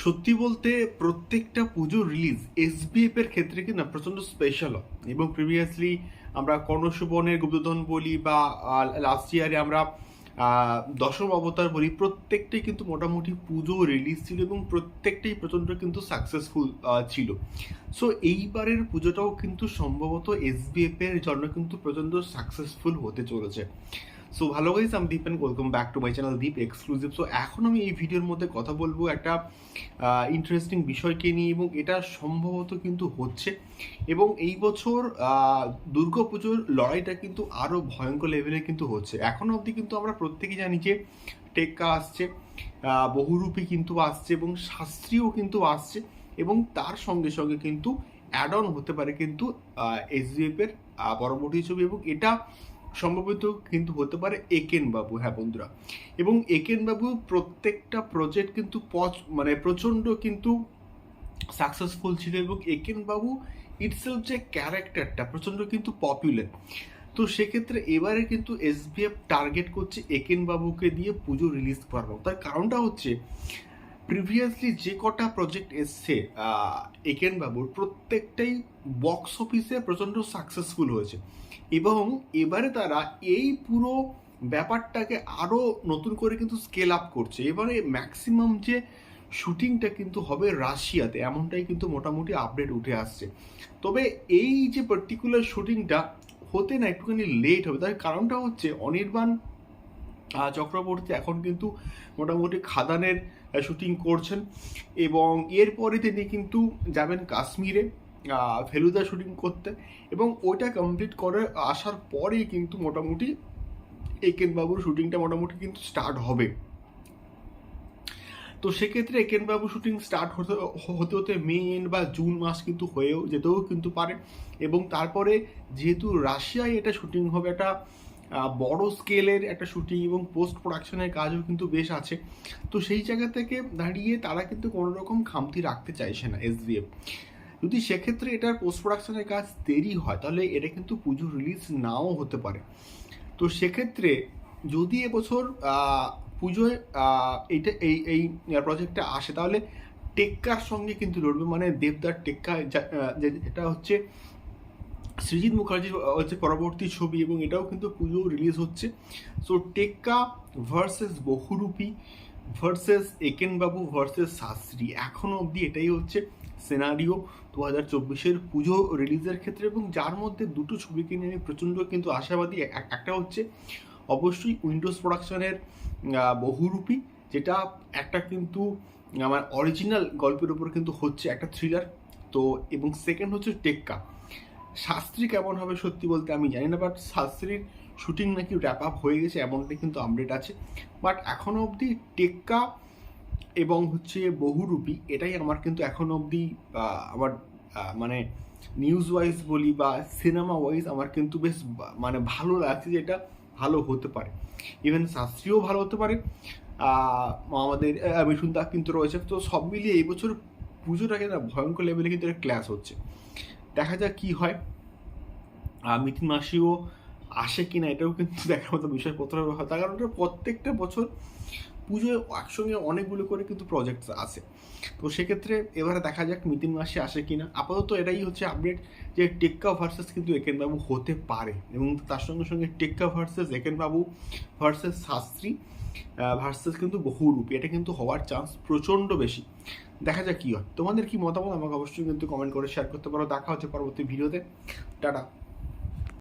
সত্যি বলতে প্রত্যেকটা পুজো রিলিজ এসবিএফ এর ক্ষেত্রে কিন্তু না প্রচণ্ড স্পেশাল হয়। এবং প্রিভিয়াসলি আমরা কর্ণসুবনের গুপ্তধন বলি বা লাস্ট ইয়ারে আমরা দশম অবতার বলি, প্রত্যেকটাই কিন্তু মোটামুটি পুজো রিলিজ ছিল এবং প্রত্যেকটাই প্রচণ্ড কিন্তু সাকসেসফুল ছিল। সো এইবারের পুজোটাও কিন্তু সম্ভবত এসবিএফ এর জন্য কিন্তু প্রচণ্ড সাকসেসফুল হতে চলেছে। সো ভালো গাইজ আমি Deep and welcome back to my channel Deep exclusive so এখন আমি এই ভিডিওর মধ্যে কথা বলব একটা ইন্টারেস্টিং বিষয়কে নিয়ে এবং এটা সম্ভবত কিন্তু হচ্ছে। এবং এই বছর দুর্গা পুজোর লড়াইটা কিন্তু আরও ভয়ঙ্কর লেভেলে কিন্তু হচ্ছে। এখনও অবধি কিন্তু আমরা প্রত্যেকেই জানি যে টেক্কা আসছে বহুরূপী কিন্তু আসছে এবং শাস্ত্রীয় কিন্তু আসছে এবং তার সঙ্গে সঙ্গে কিন্তু অ্যাড অন হতে পারে কিন্তু এসডিএফ এর আহ, পরবর্তী ছবি। এবং এটা সম্ভবত কিন্তু হতে পারে একেন বাবু হ্যাঁ বন্ধুরা। এবং একেন বাবু প্রত্যেকটা প্রজেক্ট কিন্তু পচ- মানে প্রচণ্ড কিন্তু সাকসেসফুল ছিল এবং একেন বাবু ইটসেলফ যে ক্যারেক্টারটা প্রচণ্ড কিন্তু পপুলার তো সেক্ষেত্রে এবারে কিন্তু এসবিএফ টার্গেট করছে একেন বাবুকে দিয়ে পুজো রিলিজ করানো তার কারণটা হচ্ছে প্রিভিয়াসলি যে কটা প্রজেক্ট এসছে একেন বাবুর, প্রত্যেকটাই বক্স অফিসে প্রচণ্ড সাকসেসফুল হয়েছে। এবং এবারে তারা এই পুরো ব্যাপারটাকে আরও নতুন করে কিন্তু স্কেল আপ করছে। এবারে ম্যাক্সিমাম যে শুটিংটা কিন্তু হবে রাশিয়াতে, এমনটাই কিন্তু মোটামুটি আপডেট উঠে আসছে। তবে এই যে পার্টিকুলার শুটিংটা হতে না একটুখানি লেট হবে। তার কারণটা হচ্ছে অনির্বাণ চক্রবর্তী এখন কিন্তু মোটামুটি খাদানের শুটিং করছেন এবং এরপরে তিনি কিন্তু যাবেন কাশ্মীরে ফেলুদা শুটিং করতে এবং ওইটা কমপ্লিট করে আসার পরেই কিন্তু মোটামুটি একেন বাবুর শুটিংটা মোটামুটি কিন্তু স্টার্ট হবে। তো সেক্ষেত্রে একেনবাবু শুটিং স্টার্ট হতে হতে হতে মে এন্ড বা জুন মাস কিন্তু হয়েও যেতেও কিন্তু পারে এবং তারপরে যেহেতু রাশিয়ায় এটা শুটিং হবে আহ, বড় স্কেলের একটা শুটিং এবং পোস্ট প্রোডাকশনের কাজও কিন্তু বেশ আছে। তো সেই জায়গা থেকে দাঁড়িয়ে তারা কিন্তু কোনো রকম খামতি রাখতে চাইছে না এসডিএফ যদি সেক্ষেত্রে এটার পোস্ট প্রোডাকশনের কাজ দেরি হয়, তাহলে এটা কিন্তু পুজো রিলিজ নাও হতে পারে। তো সেক্ষেত্রে যদি এবছর পুজোয় এইটা এই এই প্রজেক্টটা আসে, তাহলে টেক্কার সঙ্গে কিন্তু লড়বে। মানে দেবদার টেক্কা যেটা হচ্ছে সৃজিৎ মুখার্জির হচ্ছে পরবর্তী ছবি এবং এটাও কিন্তু পুজো রিলিজ হচ্ছে। So Tekka versus Bahurupi versus Eken Babu versus Shastri. এখনও অবধি এটাই হচ্ছে সিনারিও দু হাজার চব্বিশের পুজো রিলিজের ক্ষেত্রে এবং যার মধ্যে দুটো ছবিকে নিয়ে আমি প্রচণ্ড কিন্তু আশাবাদী। একটা হচ্ছে অবশ্যই উইন্ডোজ প্রোডাকশনের বহুরূপী, যেটা একটা কিন্তু আমার অরিজিনাল গল্পের উপর কিন্তু হচ্ছে একটা থ্রিলার তো, এবং সেকেন্ড হচ্ছে টেক্কা শাস্ত্রী কেমন হবে সত্যি বলতে আমি জানি না বাট শাস্ত্রীর শুটিং নাকি র্যাপ আপ হয়ে গেছে, এমনটাই কিন্তু আপডেট আছে। বাট এখনও অবধি টেক্কা এবং হচ্ছে বহুরূপী, এটাই আমার কিন্তু এখনও অবধি আমার মানে নিউজ ওয়াইজ বলি বা সিনেমা ওয়াইজ আমার কিন্তু বেশ মানে ভালো লাগছে যে এটা ভালো হতে পারে। ইভেন শাস্ত্রীও ভালো হতে পারে। আমাদের মিঠুন দা কিন্তু রয়েছে। তো সব মিলিয়ে এই বছর পুজোটাকে না ভয়ঙ্কর লেভেলে কিন্তু একটা ক্লাস হচ্ছে। দেখা যাক কি হয়। মিথুন মাসিও আসে কিনা এটাও কিন্তু দেখার মতো বিষয় প্রথমে হয় তার কারণ প্রত্যেকটা বছর পুজোয় একসঙ্গে অনেকগুলো করে কিন্তু প্রজেক্ট আসে তো সেক্ষেত্রে এবারে দেখা যাক মিতিন মাসে আসে কি না আপাতত এটাই হচ্ছে আপডেট যে টেক্কা ভার্সেস কিন্তু একেন বাবু হতে পারে এবং তার সঙ্গে সঙ্গে Tekka versus Eken Babu versus Shastri versus কিন্তু বহুরূপী। এটা কিন্তু হওয়ার চান্স প্রচণ্ড বেশি। দেখা যাক কী হয়। তোমাদের কি মতামত আমাকে অবশ্যই কিন্তু কমেন্ট করে শেয়ার করতে পারো। দেখা হচ্ছে পরবর্তী ভিডিওতে টাটা।